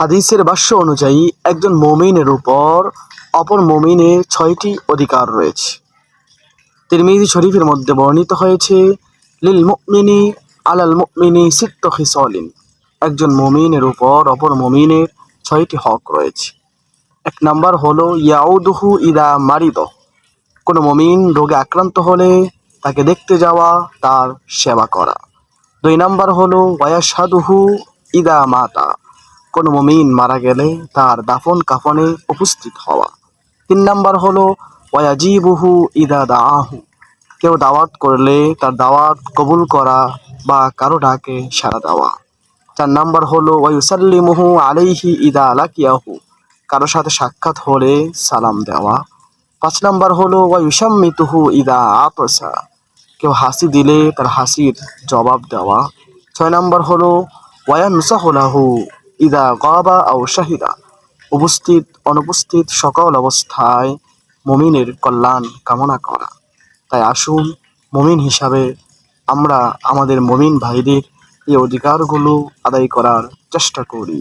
হাদিসের ভাষ্য অনুযায়ী, একজন মমিনের উপর অপর মমিনের ছয়টি অধিকার রয়েছে। তিরমিজি শরীফের মধ্যে বর্ণিত হয়েছে, লিল মুমিনি আলাল মুমিনি সিত্ত খিসলিন। একজন মমিনের উপর অপর মমিনের ছয়টি হক রয়েছে। এক নাম্বার হলো, ইয়াউদুহু ইদা মারিদ। কোনো মমিন রোগে আক্রান্ত হলে তাকে দেখতে যাওয়া, তার সেবা করা। দুই নাম্বার হলো ওয়াসাদুহু ইদা মাতা। কোনো মমিন মারা গেলে তার দাফন কাফনে উপস্থিত হওয়া। তিন নাম্বার হলো, ওয়াজিবুহু ইদা দাআহু। কেউ দাওয়াত করলে তার দাওয়াত কবুল করা বা কারও ডাকে সাড়া দেওয়া। চার নাম্বার হলো ওয়াইসাল্লিমুহু আলাইহি ইদা লাকিয়াহু। কারও সাথে সাক্ষাৎ হলে সালাম দেওয়া। পাঁচ নাম্বার হলো ওয়াইসাম্মিতুহু ইদা আপসা কেউ হাসি দিলে তার হাসির জবাব দেওয়া। ছয় নাম্বার হলো ওয়ায়ানসাহুলাহু ইদা গাবা আও শাহিদা। উপস্থিত, অনুপস্থিত সকল অবস্থায় মমিনের কল্যাণ কামনা করা। তাই আসুন, মমিন হিসাবে আমরা আমাদের মমিন ভাইদের এই অধিকারগুলো আদায় করার চেষ্টা করি।